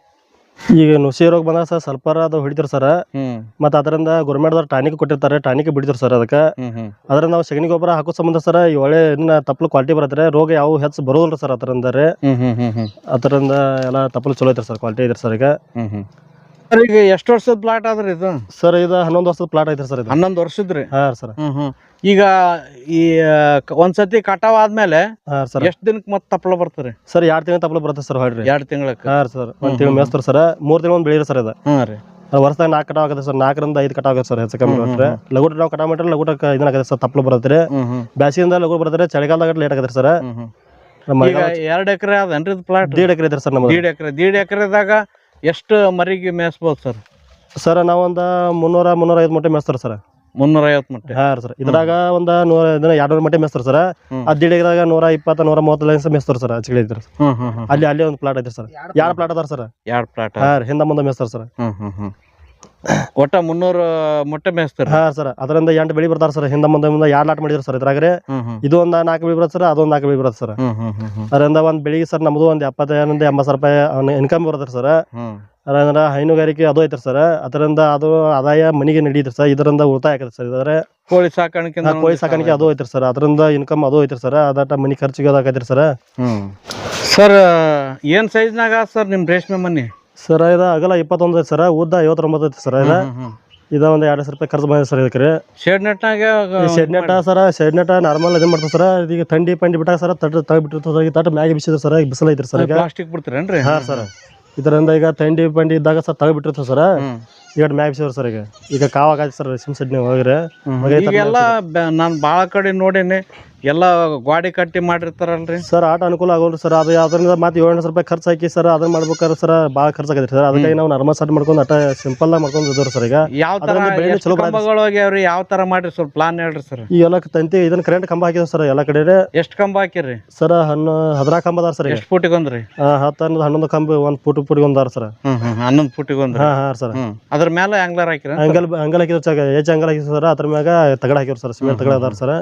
ಈಗ ನುಸಿ ರೋಗ ಬಂದಾಗ ಸರ್ ಸಲ್ಪರ್ ಅದು ಹೊಡಿತಾರ ಸರ್. ಮತ್ತು ಅದರಿಂದ ಗೌರ್ಮೆಂಟ್ದವ್ರು ಟಾನಿಕ್ ಕೊಟ್ಟಿರ್ತಾರೆ ಟಾನಿಕ್ ಬಿಡ್ತಾರ ಸರ್ ಅದಕ್ಕೆ. ಹ್ಮ್ ಹ್ಮ್. ಅದ್ರ ನಾವು ಸಗಣಿ ಗೊಬ್ಬರ ಹಾಕೋ ಸಂಬಂಧ ಸರ್ ಈ ಒಳ್ಳೆ ತಪ್ಪಲು ಕ್ವಾಲಿಟಿ ಬರುತ್ತೆ ರೋಗ ಯಾವ ಹೆಚ್ಚು ಬರೋದಿಲ್ಲ ಸರ್ ಅದರಿಂದ ಅದರಿಂದ ಎಲ್ಲ ತಪ್ಪಲು ಚಲೋ ಐತ್ರಿ ಸರ್ ಕ್ವಾಲಿಟಿ ಐತ್ರಿ ಸರ್ ಈಗ. ಹ್ಮ್ ಹ್ಮ್. ಸರ್ ಈಗ ಎಷ್ಟು ವರ್ಷದ ಪ್ಲಾಟ್ ಆದ್ರಿ ಇದು? ಸರ್ ಇದು ಹನ್ನೊಂದು ವರ್ಷದ ಪ್ಲಾಟ್ ಐತ್ರಿ ಸರ್ ಇದು. ಹನ್ನೊಂದು ವರ್ಷದ್ರಿ? ಹಾ ಸರ್. ಹ್ಮ್ ಹ್ಮ್. ಈಗ ಈ ಕ- ಒಂದ್ಸತಿ ಕಟಾವ್ ಆದ್ಮೇಲೆ ಎಷ್ಟು ಸರ್. ಎಷ್ಟ್ ದಿನಕ್ಕೆ ಮತ್ತೆ ತಪ್ಪಲ ಬರ್ತಾರೆ ಸರ್ ಎರಡು ತಿಂಗಳ ತಪ್ಪಲು ಬರುತ್ತೆ ಸರ್ ಹೊಡ್ರಿ ಎರಡ್ ತಿಂಗಳಕ್ಕೆ ಹಾ ಸರ್. ಒಂದು ತಿಂಗಳು ಮೇಸ್ತರ್ ಸರ್. ಮೂರು ತಿಂಗಳು ಒಂದು ಬೆಳೀರಿ ಸರ್ ಇದು. ಹ್ಮ್ ರೀ. ಅದು ವರ್ಷದಾಗ ನಾಲ್ಕು ಕಟಾವ್ ಆಗುತ್ತೆ ಸರ್. ನಾಲ್ಕರಿಂದ ಐದು ಕಟಾವ್ ಆಗುತ್ತೆ ಸರ್ ಹೆಚ್ಚು ಕಮ್ಮಿ ಬರ್ತಾರೆ ಲಘು ನಾವು ಕಟಾವ್ ಮಾಡಿದ್ರೆ ಲಘು ಇದನ್ನ ಆಗುತ್ತೆ ಸರ್ ತಪ್ಪಲು ಬರುತ್ತೆ ಹ್ಮ್ ಹ್ಮ್. ಬ್ಯಾಸಿಯಿಂದ ಲಘು ಬರುತ್ತೆ ಚಳಿಗಾಲದಾಗ ಲೇಟ್ ಆಗುತ್ತೆ ಸರ್. ಹ್ಮ್ ಹ್ಮ್. ನಮ್ಮ ಈಗ ಎರಡ್ ಎಕರೆ ಅದೇನ್ರಿ ಇದು ಪ್ಲಾಟ್ ದೀಡ್ ಎಕರೆ ಐತ್ರಿ ಸರ್ ನಮ್ಮದು ದೀಡ್ ಎಕರೆ. ದೀಡ್ ಎಕರೆದಾಗ ಎಷ್ಟು ಮರಿಗೆ ಮೇಯಿಸ್ಬೋದು ಸರ್? ಸರ್ ನಾವೊಂದು ಮುನ್ನೂರ ಮುನ್ನೂರ ಐದು ಮೊಟ್ಟೆ ಮೇಸ್ತಾರೆ ಸರ್. ಮುನ್ನೂರ ಐವತ್ತು ಮೊಟ್ಟೆ? ಹಾಂ ಸರ್. ಇದ್ರಾಗ ಒಂದು ನೂರ ಇದನ್ನ ಎರಡು ಮೊಟ್ಟೆ ಮೇಸ್ತಾರೆ ಸರ್. ಹ್ಮ್. ಅದು ದೀಡಿಗೆದಾಗ ನೂರ ಇಪ್ಪತ್ತು ನೂರ ಮೂವತ್ತು ಲೈನ್ಸ್ ಮೇಸ್ತಾರೆ ಸರ್ ಹಚ್ಚಿಗೆ ಐತ್ರಿ ಅಲ್ಲಿ ಅಲ್ಲಿ ಒಂದು ಪ್ಲಾಟ್ ಐತ್ರಿ ಸರ್. ಎರಡು ಪ್ಲಾಟ್ ಅದಾರ ಸರ್. ಎರಡು ಪ್ಲಾಟ್ ಹಾಂ ಹಿಂದ ಹಿಂದೆ ಮುಂದೆ ಮೇಸ್ತಾರೆ ಸರ್. ಹ್ಮ್ ಹ್ಮ್ ಹ್ಮ್. ಒಟ್ಟ ಮುನ್ನೂರ ಮೊಟ್ಟೆ ಮೇಯಿಸ್ತಾರೆ? ಹಾ ಸರ್ ಅದರಿಂದ ಎಂಟು ಬೆಳಿ ಬರ್ತಾರ ಸರ್. ಹಿಂದೆ ಮುಂದೆ ಮುಂದೆ ಎರಡು ಲಾಟ್ ಮಾಡಿದ್ರು ಸರ್ ಇದ್ರಾಗ್ರೆ. ಇದು ಒಂದ್ ನಾಲ್ಕು ಬೆಳಿ ಬರುತ್ತೆ ಸರ್ ಅದೊಂದು ನಾಲ್ಕು ಬೆಳಿ ಬರುತ್ತೆ ಸರ್. ಅದರಿಂದ ಒಂದು ಬೆಳಿಗ್ಗೆ ಸರ್ ನಮ್ದು ಒಂದ್ ಎಪ್ಪತ್ತೈದರಿಂದ ಎಂಬತ್ತು ಸಾವಿರ ರೂಪಾಯಿ ಇನ್ಕಮ್ ಬರುತ್ತೆ ಸರ್. ಅದ್ರ ಅದರಿಂದ ಹೈನುಗಾರಿಕೆ ಅದು ಐತ್ರಿ ಸರ್. ಅದರಿಂದ ಅದು ಆದಾಯ ಮನೆಗೆ ನಡೀತ್ರಿ ಸರ್. ಇದರಿಂದ ಉಳಿತಾಯ ಆಗತ್ತೆ ಸರ್ ಇದಾದ್ರೆ. ಕೋಳಿ ಸಾಕಾಣಿಕೆ ಕೋಳಿ ಸಾಕಾಣಿಕೆ ಅದು ಐತ್ರಿ ಸರ್. ಅದರಿಂದ ಇನ್ಕಮ್ ಅದು ಐತ್ರಿ ಸರ್. ಅದಾಟ ಮನೆ ಖರ್ಚಿಗೆ ಅದಾಕೈತ್ರಿ ಸರ್. ಸರ್ ಏನ್ ಸೈಜ್ನಾಗ ಸರ್ ನಿಮ್ ರೇಷ್ಮೆ ಮನಿ? ಸರ್ ಇದು ಅಗಲ ಇಪ್ಪತ್ತೊಂದು ಐತಿ ಸರ್ ಉದ್ದ ಐವತ್ತೊಂಬತ್ತು ಐತಿ ಸರ ಇದು. ಇದ ಒಂದು ಎರಡು ಸಾವಿರ ರೂಪಾಯಿ ಖರ್ಚು ಬಂದಿದೆ ಸರ್ ಇದಕ್ಕೆ shade ನೆಟ್ನಾಗ shade net sir shade net normal ಇದು ಮಾಡ್ತಾರೆ ಸರ ಈಗ ಥಂಡಿ ಪಂಡಿ ಬಿಟ್ಟಾಗ ಸರ ತಟ್ ತಗ ಬಿಟ್ಟಿರ್ತದೆ ತಟ್ಟು ಮ್ಯಾಗೆ ಬಿಸಿದ್ರೆ ಸರ ಈಗ ಬಿಸಿಲು ಐತ್ರಿ ಸರ್ ಪ್ಲಾಸ್ಟಿಕ್ ಬಿಡ್ತೀರೇನ್ರಿ? ಹಾಂ ಸರ್. ಇದರಿಂದ ಈಗ ಥಂಡಿ ಪಂಡಿ ಇದ್ದಾಗ ಸರ್ ತಗ ಬಿಟ್ಟಿರ್ತದೆ ಸರ್ ಈಗ ಮ್ಯಾಗ ಬಿಸಿದ್ರು ಸರ್ ಈಗ. ಈಗ ಕಾವಾಗೈತಿ ಸರ್ ಸಿಮ್ ಸೆಡ್ ಹೋಗ್ರೆ ಈಗೆಲ್ಲ ನಾನು ಭಾಳ ಕಡೆ ನೋಡೇನಿ ಎಲ್ಲ ಗ್ವಾಡಿ ಕಟ್ಟಿ ಮಾಡಿರ್ತಾರಲ್ರಿ? ಸರ್ ಆಟ ಅನುಕೂಲ ಆಗೋಲ್ರಿ ಸರ್. ಅದು ಅದರಿಂದ ಮತ್ತೆ ಏಳು ಸಾವಿರ ರೂಪಾಯಿ ಖರ್ಚು ಹಾಕಿ ಸರ್ ಅದನ್ನ ಮಾಡ್ಬೇಕಾದ್ರೆ ಸರ್ ಭಾಳ ಖರ್ಚು ಆಗೈತೆ ಸರ್. ಅದಕ್ಕಾಗಿ ನಾವು ನರ್ಮ ಸೆಟ್ ಮಾಡ್ಕೊಂಡು ಅಟ ಸಿಂಪಲ್ ಆಗಿ ಮಾಡ್ಕೊಂಡು ಇದ್ದೀವಿ ಸರ್ ಈಗ. ಯಾವ ತರ ಅದ್ರಿಂದ ಬೆಳೆನೂ ಚಲೋ ಬರ್ತದೆ. ಕಂಬಗಳು ಹೋಗ್ಯಾವ್ರಿ ಯಾವ ತರ ಮಾಡ್ರಿ ಸ್ವಲ್ಪ ಪ್ಲಾನ್ ಹೇಳ್ರಿ ಸರ್. ಈ ಎಲ್ಲ ತಂತಿ ಇದನ್ನ ಕರೆಂಟ್ ಕಂಬ ಹಾಕಿದ್ರು ಸರ್ ಎಲ್ಲ ಕಡೆ ಎಷ್ಟು ಕಂಬ ಹಾಕಿರಿ? ಸರ್ ಹಣ್ಣು ಹದ್ರಾ ಕಂಬ ಅದಾರ ಸರ್ ಈಗ. ಎಷ್ಟು ಫೂಟಿಗೊಂದ್ರಿ ಹತ್ತು ಹನ್ನೊಂದು ಹನ್ನೊಂದು ಕಂಬ ಒಂದು ಫುಟ್ ಫುಟ್ಗೆ ಒಂದಾರ ಅದಾರ ಸರ್. ಹ್ಮ್ ಹ್ಮ್ ಹನ್ನೊಂದು ಹಾಂ ಹಾಂ ಸರ್. ಹ್ಮ್. ಅದ್ರ ಮೇಲೆ ಆಂಗ್ಲರ್ ಹಾಕಿರ? ಅಂಗಲ್ ಅಂಗಲ್ ಹಾಕಿದ್ರು ಸರ್ ಹೆಚ್ಚು ಅಂಗಲ್ ಹಾಕಿದ್ರು ಸರ್. ಅದ್ರ ಮ್ಯಾಗ ತಗಡ ಹಾಕಿದ್ರು ಸರ್ ಸಿಮೆಂಟ್ ತಗಡ ಅದಾರ ಸರ್.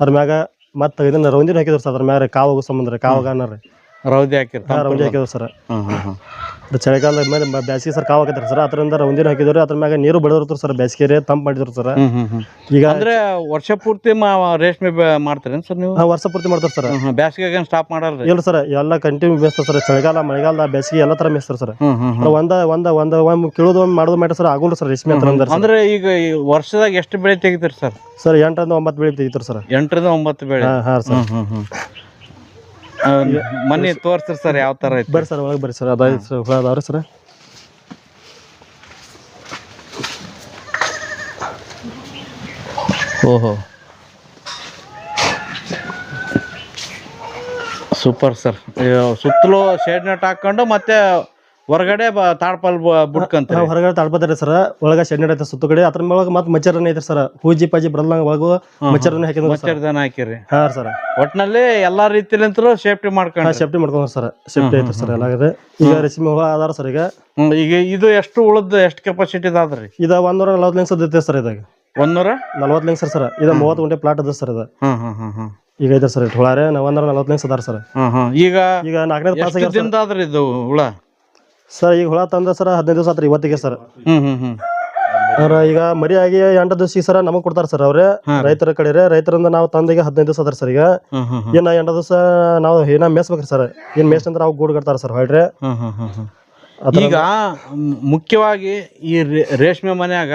ಅದ್ರ ಮ್ಯಾಗ ಮತ್ತೆ ಇದನ್ನ ರೌಂದಿನ ಹಾಕಿದ್ರು ಸರ್ ಅದ್ರ ಮ್ಯಾಗ ಕಾವಾಗ ಸಂಬಂಧ ರೀ ಕಾವಾಗ ಅನ್ನರಿ ರೌದಿ ಹಾಂ ರೌಂದಿ ಹಾಕಿದ್ರು ಸರ್. ಅದು ಚಳಿಗಾಲದ ಮೇಲೆ ಬ- ಬ್ಯಾಸಿಗೆ ಸರ್ ಕಾವಾಕತ್ತಾರ ಸರ್. ಅದರಿಂದ ರೌಂದಿನ ಹಾಕಿದ್ರು ಅದ್ರ ಮ್ಯಾಗ ನೀರು ಬೆಳೆದಿರ್ತಾರೆ ಸರ್ ಬೇಸಿಗೆ ರೀ ತಂಪು ಮಾಡಿದ್ರು ಸರ್. ಈಗ ಅಂದ್ರೆ ವರ್ಷ ಪೂರ್ತಿ ಮಾ- ರೇಷ್ಮೆ ಬೆ- ಮಾಡ್ತೀರೇನ್ ಸರ್ ನೀವು? ವರ್ಷ ಪೂರ್ತಿ ಮಾಡ್ತಾರೆ ಸರ್. ಬ್ಯಾಸಿಗೆ ಸ್ಟಾಪ್ ಮಾಡಲ್ರಿ? ಇಲ್ಲ ಸರ್ ಎಲ್ಲ ಕಂಟಿನ್ಯೂ ಬೇಸ್ತಾರೆ ಸರ್. ಚಳಿಗಾಲ ಮಳೆಗಾಲ ಬೇಸಿಗೆ ಎಲ್ಲ ತರ ಮೇಸ್ತಾರೆ ಸರ್. ಹ್ಮ್ ಹ್ಮ್ ಹ್ಮ್. ಒಂದ ಒಂದ ಒಂದ ಒಮ್ಮೆ ಕಿಳೋದು ಒಂದ್ ಮಾಡೋದು ಮಾಡಿ ಸರ್ ಆಗೋಲ್ಲ ಸರ್ ರೇಷ್ಮೆ ಹತ್ರ ಅಂದ್ರೆ ಅಂದ್ರೆ ಈಗ ಈ ವರ್ಷದಾಗ ಎಷ್ಟು ಬೆಳೆ ತೆಗಿತೀರಿ ಸರ್? ಸರ್ ಎಂಟರಿಂದ ಒಂಬತ್ತು ಬೆಳೆ ತೆಗಿತಾರೆ ಸರ್. ಎಂಟರಿಂದ ಒಂಬತ್ತು ಬೆಳೆ. ಹಾ ಹಾಂ ಸರ್. ಹ್ಮ್ ಹ್ಮ್. ಮನೆ ತೋರಿಸ್ರಿ ಸರ್ ಯಾವ ತರ ಐತಿ ಬರ್ರಿ ಸರ್ ಒಳಗೆ ಬರ್ರಿ ಸರ್ ಅದಾಯ್ತು ಸರ್ ಹುಳ ಅದಾವ್ರಿ ಸರ್. ಓಹೋ. Super sir. ಸುತ್ತಲೂ ಶೇಡ್ ನೆಟ್ ಹಾಕೊಂಡು ಮತ್ತೆ ಹೊರಗಡೆ ತಾಡ್ಪಲ್ ಬುಡ್ಕಂತ ಹೊರಗಡೆ ತಾಳ್ಪತ್ತಾರೆ ಸರ್. ಒಳಗ ಶೆಡ್ ಐತೆ ಸುತ್ತ ಕಡೆ. ಅದ್ರ ಮೇಲೆ ಮತ್ತೆ ಮಚ್ಚರನ್ನ ಐತೆ ಸರ್. ಹೂಜಿ ಪಾಜಿ ಬರಲ್ಲ ಒಳಗು ಮಚ್ಚರನ್ನ ಹಾಕಿದ್ರು ಸರ್. ಮಚ್ಚರ್ದನ ಹಾಕಿರಿ. ಹಾ ಸರ್. ಒಟ್ನಲ್ಲಿ ಎಲ್ಲಾ ರೀತಿಲಿಂತರೂ ಸೇಫ್ಟಿ ಮಾಡ್ಕೊಂಡು ಸೇಫ್ಟಿ ಮಾಡ್ಕೊಂಡ್ ಸರ್. ಸೇಫ್ಟಿ ಐತೆ ಸರ್ ಎಲ್ಲ ಇದೆ ಈಗ ರೆಸಿಮಿ ಹುಳ ಅದಾರ ಸರ್ ಈಗ. ಈಗ ಇದು ಎಷ್ಟು ಉಳದ್ ಎಷ್ಟು ಕೆಪಾಸಿಟಿ ಅದ್ರಿ ಇದ ಒಂದೂರ ನಲ್ವತ್ತು ಲಿಂಗ್ಸ್ ಐತೆ ಸರ್ ಇದಾಗ. ಒಂದೂರ ನಲ್ವತ್ತು ಲಿಂಗ್ಸ್ ಸರ್. ಇದ ಮೂವತ್ತು ಗಂಟೆ ಪ್ಲಾಟ್ ಅದ ಸರ್ ಇದು. ಈಗ ಐತೆ ಸರ್ ಹುಳಾರೆ ನಾವ್ ಒಂದರ ನಲ್ವತ್ತು ಲಿಂಗ್ಸ್ ಅದಾರ ಸರ್. ಈಗ ಈಗ ನಾಲ್ಕನೇ ಸರ್. ದಿನದಾದ್ರಿ ಇದು ಹುಳ? ಸರ್ ಈಗ ಹುಳ ತಂದ ಸರ್ ಹದಿನೈದು ದಿವಸ ಆತ್ರಿ ಇವತ್ತಿಗೆ ಸರ್. ಹ್ಮ್ ಹ್ಮ್ ಹ್ಮ್. ಅವ್ರ ಈಗ ಮರಿ ಆಗಿ ಎಂಟು ದಿವಸ ಸರ್ ನಮಗೆ ಕೊಡ್ತಾರೆ ಸರ್ ಅವ್ರೆ. ರೈತರ ಕಡೆ ರೈತರಿಂದ ನಾವು ತಂದಿಗೆ ಹದಿನೈದು ದಿವಸ ಆದ್ರ ಸರ್ ಈಗ. ಹ್ಮ್ ಹ್ಮ್ ಹ್ಮ್. ಏನ ಎಂಟು ದಿವಸ ನಾವು ಏನ ಮೇಸ್ಬೇಕ್ರಿ ಸರ್. ಏನ್ ಮೇಸ್ ಅಂದ್ರೆ ಅವು ಕಟ್ತಾರ ಕಟ್ತಾರೆ ಸರ್ ಹೊಳ್ರಿ ಹ್ಮ್ ಹ್ಮ್ ಹ್ಮ್ ಹ್ಮ್. ಈಗ ಮ್, ಮುಖ್ಯವಾಗಿ ಈ ರೇ- ರೇಷ್ಮೆ ಮನ್ಯಾಗ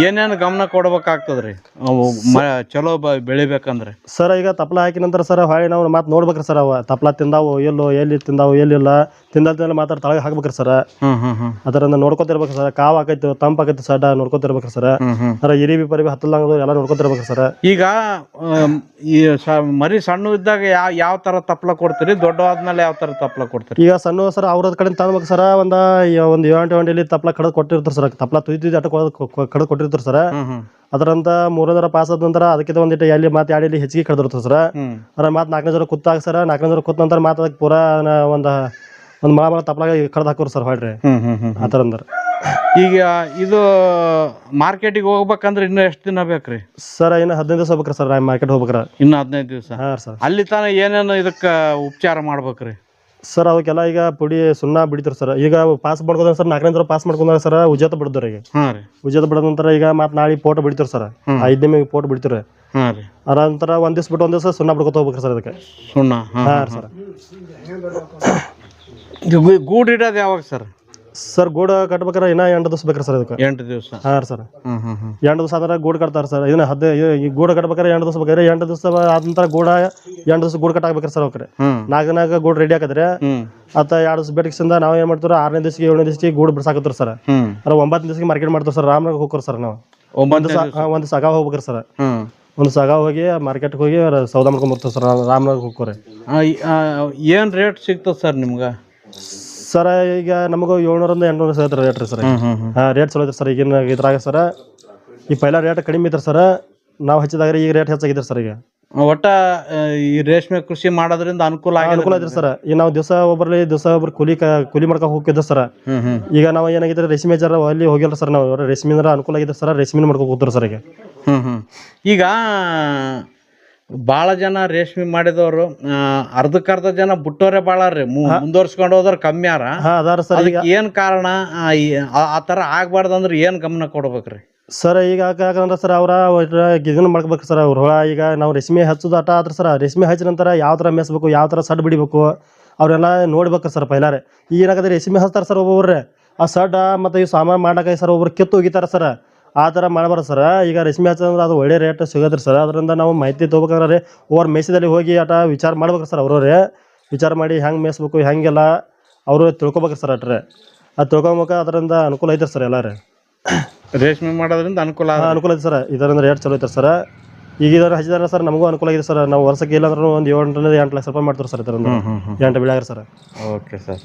ಏನೇನು ಗಮನ ಕೊಡ್ಬೇಕಾಗ್ತದ್ರಿ? ಅವು ಮ ಚಲೋ ಬ ಬೆಳಿಬೇಕಂದ್ರೆ. ಸರ್ ಈಗ ತಪ್ಲ ಹಾಕಿ ನಂತರ ಸರ್ ಹೊಳ್ಳಿ ನಾವು ಮತ್ತೆ ನೋಡ್ಬೇಕ್ರಿ ಸರ್ ಅವ. ತಪ್ಲ ತಿಂದಾವು ಎಲ್ಲೋ ಎಲ್ಲಿ ತಿಂದಾವು ಎಲ್ಲಿಲ್ಲ ತಿಂದಲ್ ತಿಂದ ಮಾತ್ರ ತಳಗ ಹಾಕ್ಬೇಕ್ರಿ ಸರ್. ಹ್ಮ್ ಹ್ಮ್ ಹ್ಮ್. ಅದರಿಂದ ನೋಡ್ಕೊತಿರ್ಬೇಕ್ರಿ ಸರ್. ಕಾವ್ ಆಕೈತಿ ತಂಪ ಆಕೈತಿ ಸಡ್ಡ ನೋಡ್ಕೊತಿರ್ಬೇಕ್ರಿ ಸರ್. ಸರ್ ಇರಿಬಿ ಪರಿಬಿ ಹತ್ತಲ್ದಂಗ ಎಲ್ಲ ನೋಡ್ಕೊತಿರ್ಬೇಕ್ರಿ ಸರ್. ಈಗ ಆಮ್, ಈ ಸ ಮರಿ ಸಣ್ಣ ಇದ್ದಾಗ ಯಾವ ಯಾವ ತರ ತಪ್ಲ ಕೊಡ್ತೀರಿ? ದೊಡ್ಡವಾದ್ಮೇಲೆ ಯಾವ ತರ ತಪ್ಲ ಕೊಡ್ತೀರಿ? ಈಗ ಸಣ್ಣ ಸರ್ ಅವ್ರದ್ ಕಡೆ ತಂದ್ಬೇಕು ಸರ್. ಒಂದ ಒಂದು ಏಳೆಂಟು ಗಂಟೆಲಿ ತಪ್ಲ ಕಡದ್ ಕೊಟ್ಟಿರ್ತಾರೆ ಸರ್. ತಪ್ಲ ತುಯ್ದು ಅಟ ಕಡದ್ ಕೊಟ್ಟಿರ್ತಾರೆ ಸರ್. ಹ್ಮ್ ಹ್ಮ್. ಅದರಂತ ಮೂರನೇ ಪಾಸ್ ಆದ ನಂತರ ಅದಕ್ಕಿಂತ ಒಂದಿಟ್ಟು ಎಲ್ಲಿ ಮತ್ತೆ ಎರಡು ಎಲ್ಲಿ ಹೆಚ್ಚಿಗೆ ಕಡ್ದಿರ್ತದೆ ಸರ್. ಅದ್ರ ಮತ್ತೆ ನಾಲ್ಕನೇ ಜನ ಕುತ್ತಾಗ ಸರ್. ನಾಲ್ಕನೇ ಜನ ಕುತ್ತ ನಂತರ ಮತ್ತೆ ಅದಕ್ಕೆ ಪೂರಾ ಒಂದು ಒಂದು ಮಳ ಮಳ ತಪ್ಪಲಾಗ ಕಡ್ದು ಹಾಕೋರು ಸರ್ ಹೊಡ್ರಿ ಹ್ಮ್ ಹ್ಮ್ ಹ್ಮ್ ಆ ಥರ ಅಂದ್ರೆ ಈಗ ಇದು ಮಾರ್ಕೆಟಿಗೆ ಹೋಗ್ಬೇಕಂದ್ರೆ ಇನ್ನೂ ಎಷ್ಟು ದಿನ ಬೇಕ್ರಿ? ಸರ್ ಇನ್ನು ಹದಿನೈದು ದಿವಸ ಹೋಗ್ಬೇಕ್ರಿ ಸರ್ ಮಾರ್ಕೆಟ್ ಹೋಗ್ಬೇಕ್ರ. ಇನ್ನು ಹದಿನೈದು ದಿವಸ. ಹಾಂ ಸರ್. ಅಲ್ಲಿ ತಾನೇ ಏನೇನು ಇದಕ್ಕೆ ಉಪಚಾರ ಮಾಡ್ಬೇಕ್ರಿ? ಸರ್ ಅವಕ್ಕೆಲ್ಲ ಈಗ ಪುಡಿ ಸುಣ್ಣ ಬಿಡ್ತಾರೆ ಸರ್. ಈಗ ಪಾಸ್ ಮಾಡ್ಕೊಂಡ್ರೆ ಸರ್ ನಾಲ್ಕನೇ ತರ ಪಾಸ್ ಮಾಡ್ಕೊಂಡ್ರೆ ಸರ್ ಉಜಾತ ಬಿಡ್ತಾರೆ ಈಗ. ಹಾಂ ರೀ. ಉಜಾತ ಬಿಡದ ನಂತರ ಈಗ ಮತ್ತೆ ನಾಳೆ ಫೋಟೋ ಬಿಡ್ತಾರೆ ಸರ್. ಐದನೇ ಮೇಲೆ ಫೋಟೋ ಬಿಡ್ತಾರೆ. ಹಾಂ ರೀ. ಅದ ನಂತರ ಒಂದ್ ದಿವ್ಸ ಬಿಟ್ಟು ಒಂದ್ ದಿವಸ ಸುಣ್ಣ ಬಿಡ್ಕೊತ ಹೋಗ್ಬೇಕು ಸರ್ ಅದಕ್ಕೆ ಸುಣ್ಣ ಹಾ ಹಾಂ ಸರ್. ಗೂಡು ಇಡೋದು ಯಾವಾಗ ಸರ್? ಸರ್ ಗೋಡ ಕಟ್ಬೇಕಾರೆ ಇನ್ನ ಎಂಟು ದಿವಸ ಬೇಕ್ರಿ ಸರ್ ಇದಕ್ಕೆ? ಎಂಟು ದಿವಸ. ಹಾಂ ಸರ್. ಹ್ಮ್ ಹ್ಮ್ ಹ್ಮ್. ಎಂಟು ದಿವಸ ಆದ್ರೆ ಗೋಡ್ ಕಟ್ತಾರೆ ಸರ್. ಇದನ್ನ ಹದಿನೈದು ಈ ಗೋಡ ಕಟ್ಬೇಕಾರೆ ಎಂಟು ದಿವಸ ಬೇಕಾದ್ರೆ ಎಂಟು ದಿವಸ ಆದ ನಂತರ ಗೋಡ ಎಂಟು ದಿವಸ ಗೋಡ್ ಕಟ್ಟಾಕ್ಬೇಕ್ರಿ ಸರ್ ಅವ್ರೆ ನಾಗನಾಗ ನಾಲ್ಕು ನಾಲ್ಕು ಗೂಡು ರೆಡಿ ಹಾಕಿದ್ರೆ ಹ್ಮ್. ಅತ್ತ ಎರಡು ದಿವಸ ಬೇಟಿಕ್ಸಿಂದ ನಾವು ಏನು ಮಾಡ್ತೀವಿ ಆರನೇ ದಿವಸಕ್ಕೆ ಏಳನೇ ದಿವಸಕ್ಕೆ ಗೋಡ್ ಬಿಡ್ಸಾಕತ್ತರ ಸರ್. ಹ್ಮ್. ಅದ್ರ ಒಂಬತ್ತು ದಿವಸಕ್ಕೆ ಮಾರ್ಕೆಟ್ ಮಾಡ್ತಾರೆ ಸರ್. ರಾಮನಾಗ ಹೋಗ್ರಿ ಸರ್ ನಾವು. ಒಂಬತ್ತು ಒಂದು ಸಾ ಒಂದು ಸಗ ಹೋಗ್ಬೇಕ್ರಿ ಸರ್. ಹ್ಮ್. ಒಂದು ಸಗ ಹೋಗಿ ಮಾರ್ಕೆಟ್ ಹೋಗಿ ಸೌದಾ ಮಾಡ್ಕೊಂಡ್ ಬರ್ತೀವಿ ಸರ್. ರಾಮನಾಗ ಆ, ಈ- ಆ, ಏನ್ ರೇಟ್ ಸಿಗ್ತದ ಸರ್ ನಿಮ್ಗೆ? ಸರ್ ಈಗ ನಮಗೂ ಏಳ್ನೂರಿಂದ ಎಂಟ್ನೂರು ಸಿಗತ್ತೆ ರೇಟ್ ರೀ ಸರ್. ಹಾಂ ರೇಟ್ ಚಲೋ ಐತ್ರಿ ಸರ್ ಈಗಿನ ಇದ್ರಾಗ ಸರ್. ಈ ಪೈಲ ರೇಟ್ ಕಡಿಮೆ ಇದ್ರೆ ಸರ್. ನಾವು ಹಚ್ಚಿದಾಗ ಈಗ ರೇಟ್ ಹೆಚ್ಚಾಗಿದ್ರಿ ಸರ್ ಈಗ. ಒಟ್ಟ ಆ, ಈ ರೇಷ್ಮೆ ಕೃಷಿ ಮಾಡೋದ್ರಿಂದ ಅನುಕೂಲ ಆಗಿ ಅನುಕೂಲ ಐತ್ರಿ ಸರ್. ಈಗ ನಾವು ದಿವಸ ಒಬ್ಬರಲ್ಲಿ ದಿವಸ ಒಬ್ರು ಕೂಲಿ ಕ ಕೂಲಿ ಮಾಡ್ಕೊ ಹೋಗಿದ್ದೆ ಸರ್. ಹ್ಮ್ ಹ್ಮ್. ಈಗ ನಾವು ಏನಾಗಿದ್ರೆ ರೇಷ್ಮೆ ಜರ ಅಲ್ಲಿ ಹೋಗಿಲ್ಲ ಸರ್. ನಾವು ರೇಷ್ಮೆ ಅಂದ್ರೆ ಅನುಕೂಲ ಆಗಿದೆ ಸರ್. ರೇಷ್ಮೆ ಮಾಡ್ಕೊಂಡು ಹೋಗ್ತಾರೆ ಸರ್ ಈಗ. ಹ್ಮ್ ಹ್ಮ್. ಈಗ ಭಾಳ ಜನ ರೇಷ್ಮೆ ಮಾಡಿದವರು ಅರ್ಧಕ್ಕರ್ಧ ಜನ ಬಿಟ್ಟೋರೆ ಭಾಳ ರೀ. ಮುಂದುವರ್ಸ್ಕೊಂಡು ಹೋದ್ರ ಕಮ್ಮಿ ಆರ ಅದಾರ ಸರ್ ಈಗ. ಅದಕ್ಕೆ ಏನ್ ಕಾರಣ? ಆ, ಥರ ಆಗ್ಬಾರ್ದು ಅಂದ್ರೆ ಏನ್ ಗಮನ ಕೊಡ್ಬೇಕ್ರಿ? ಸರ್ ಈಗ ಯಾಕಂದ್ರೆ ಸರ್ ಅವರ ಇದನ್ನ ಮಾಡ್ಬೇಕು ಸರ್ ಅವ್ರ. ಹೊಳ ಈಗ ನಾವು ರೇಷ್ಮೆ ಹಚ್ಚುದ ಆಟ ಆದ್ರೆ ಸರ್. ರೇಷ್ಮೆ ಹಚ್ಚಿದ ನಂತರ ಯಾವ ಥರ ಮೆಸ್ಬೇಕು ಯಾವ ಥರ ಸಡ್ ಬಿಡಿಬೇಕು ಅವರೆಲ್ಲ ನೋಡ್ಬೇಕು ಸರ್ ಪೈಲಾರೆ ಈಗ ಏನಾಗತ್ತೆ ರೇಷ್ಮೆ ಹಚ್ತಾರೆ ಸರ್ ಒಬ್ಬೊಬ್ರೆ ಆ ಸಡ್ ಮತ್ತು ಈ ಸಾಮಾನು ಮಾಡಕ್ಕೆ ಸರ್ ಒಬ್ರು ಕಿತ್ತು ಹೋಗಿತಾರೆ ಸರ್. ಆ ಥರ ಮಾಡಬಾರ್ದು ಸರ್. ಈಗ ರೇಷ್ಮೆ ಹಚ್ಚಂದ್ರೆ ಅದು ಒಳ್ಳೆ ರೇಟ್ ಸಿಗೋದ್ರಿ ಸರ್. ಅದರಿಂದ ನಾವು ಮಾಹಿತಿ ತೊಗೋಬೇಕಾದ್ರೆ ಓವರ್ ಮೇಸದಲ್ಲಿ ಹೋಗಿ ಆಟ ವಿಚಾರ ಮಾಡ್ಬೇಕು ಸರ್ ಅವ್ರವ್ರೆ. ವಿಚಾರ ಮಾಡಿ ಹೆಂಗೆ ಮೇಯಿಸ್ಬೇಕು ಹೆಂಗೆಲ್ಲ ಅವರು ತಿಳ್ಕೊಬೇಕು ಸರ್ ಅಟ್ರೆ. ಅದು ತಿಳ್ಕೊಬೇಕು ಅದರಿಂದ ಅನುಕೂಲ ಐತೆ ಸರ್ ಎಲ್ಲಾರೆ ರೇಷ್ಮೆ ಮಾಡೋದ್ರಿಂದ ಅನುಕೂಲ ಅನುಕೂಲ ಐತೆ ಸರ್. ಇದರಿಂದ ರೇಟ್ ಚಲೋ ಐತೆ ಸರ್. ಈಗ ಇದ್ರ ಹಚ್ಚಿದಾರೆ ಸರ್ ನಮಗೂ ಅನುಕೂಲ ಆಗಿದೆ ಸರ್. ನಾವು ವರ್ಷಕ್ಕೆ ಇಲ್ಲ ಅಂದ್ರೆ ಒಂದು ಏಳರಿಂದ ಎಂಟು ಲಕ್ಷ ರೂಪಾಯಿ ಮಾಡ್ತಾರೆ ಸರ್ ಇದರಿಂದ. ಎಂಟು ಬೆಳೆಯಾಗ ಸರ್. Okay sir.